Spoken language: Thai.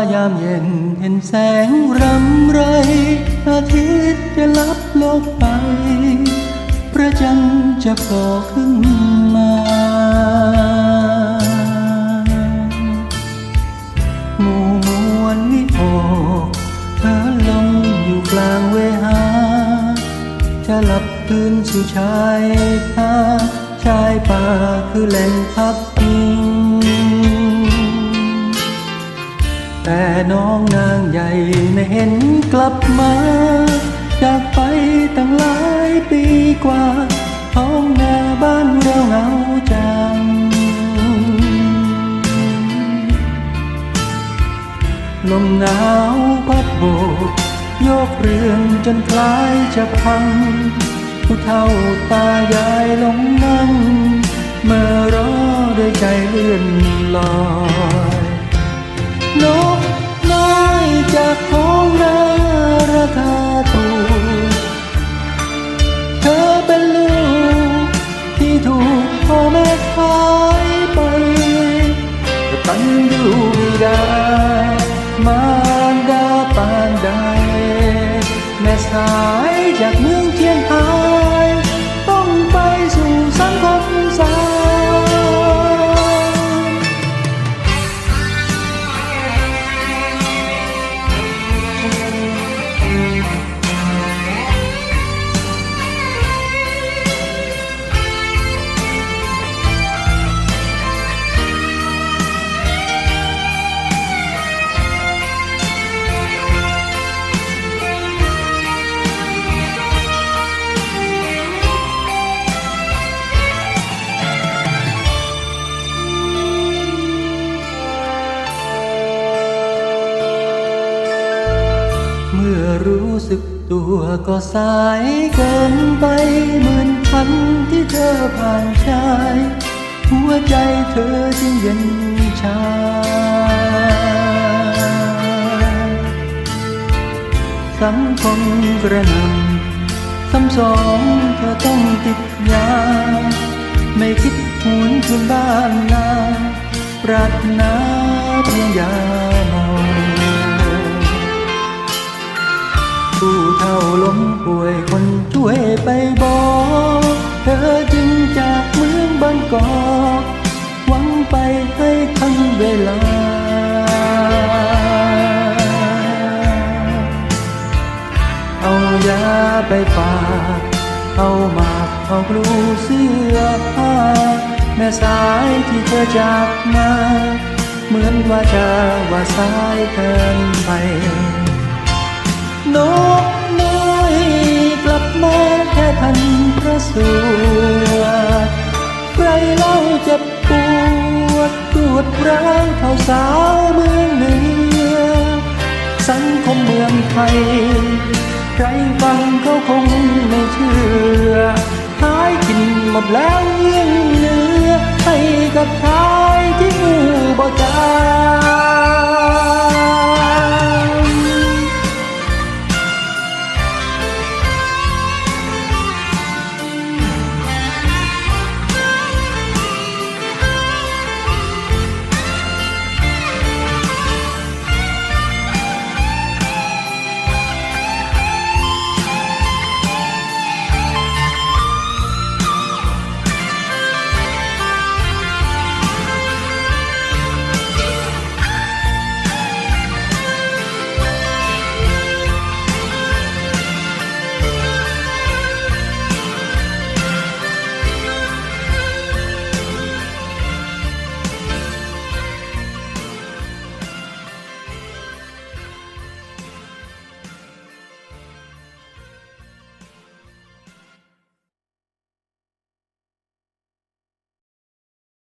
ายามเย็นเห็นแสงรำไรอาทิตย์จะลับโลกไป พระจันทร์จะโผล่ขึ้นมา หมู่มวลวิโอเธอลงอยู่กลางเวหา จะหลับตื่นสู่ชายป่าชายป่าคือแหล่งพักพิง แต่น้องนางใหญ่ไม่เห็นกลับมาจากไปตั้งหลายปีกว่าท้องนาบ้านเราเหงาจัง ลมหนาวพัดโบกโยกเรือนจนคล้ายจะพัง ผู้เฒ่าตายายลงนั่งเมื่อรอด้วยใจเลื่อนลอย กตันยู เมื่อรู้สึกตัวก็สายเกินไปเหมื่นพันที่เธอผ่านชาย หัวใจเธอจึงเย็นชา สังคมกระนำซ้ำสองเธอต้องติดยา ไม่คิดหวนคืนบ้านนาปรารถนาเพียงยาห เท่าล้มป่วยคนช่วยไปบอกเธอจึงจากเมืองบางกอกหวังไปให้ทันเวลา เอายาไปฝากเอาหมากเอากลูเสื้อผ้าแม่สายที่เธอจากมาเหมือนว่าจะว่าสายเกินไป นก ร้างเท่าสาวเมืองเหนือสังคมเมืองไทย ใครฟังเขาคงไม่เชื่อ